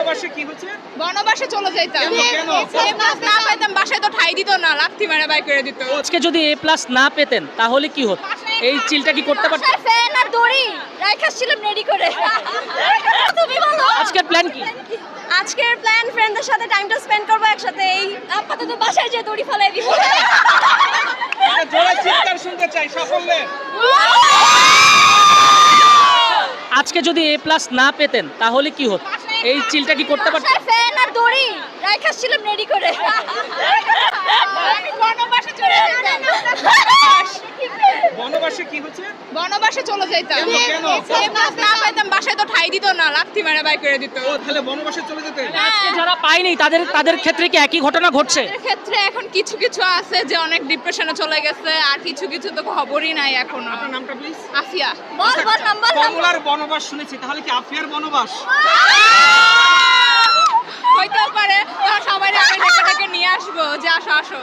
বনবাসে কি হচ্ছে বনবাসে চলে যাইতাম। কেন, কেন? এ প্লাস না পাইতাম বাসায় তো ঠাই দিত না লাথি মারা বাই করে দিত। আজকে যদি এ প্লাস না পেতেন তাহলে কি হতো? এই চিলটা কি করতে পারতেন? ফ্যান আর দড়ি রাখাচ্ছিলাম রেডি করে। তুমি বলো। আজকের প্ল্যান কি? আজকের প্ল্যান ফ্রেন্ডদের সাথে টাইমটা স্পেন্ড করব একসাথে এই আপাতত বাসায় যে দড়ি ফেলাই দিব। জোরে চিৎকার শুনতে চাই সাফল্যের আজকে যদি এ প্লাস না পেতেন তাহলে কি হতো? এই চিলটা কি করতে পারতো? ফ্যান আর দড়ি। রেডি করে। বনবাসে চলে বনবাসে কি হচ্ছে? বনবাসে চলে যাইতাম কেন? না পাইতাম বাসায় তো ঠাই দিত না লাথি মারা বাই করে দিত। ও তাহলে বনবাসে চলে যেতে? আজকে যারা পায়নি তাদের তাদের ক্ষেত্রে কি একই ঘটনা ঘটছে? ক্ষেত্রে এখন কিছু কিছু আছে যে অনেক ডিপ্রেশনে চলে গেছে আর কিছু কিছু তো খবরই নাই এখন। আপনার নামটা প্লিজ আফিয়া। বল বল নাম্বার কমলার বনবাস শুনেছি তাহলে কি আফিয়ার বনবাস? হইতেও পারে। সবাই আমি নিয়ে আসব। যে আসো আসো।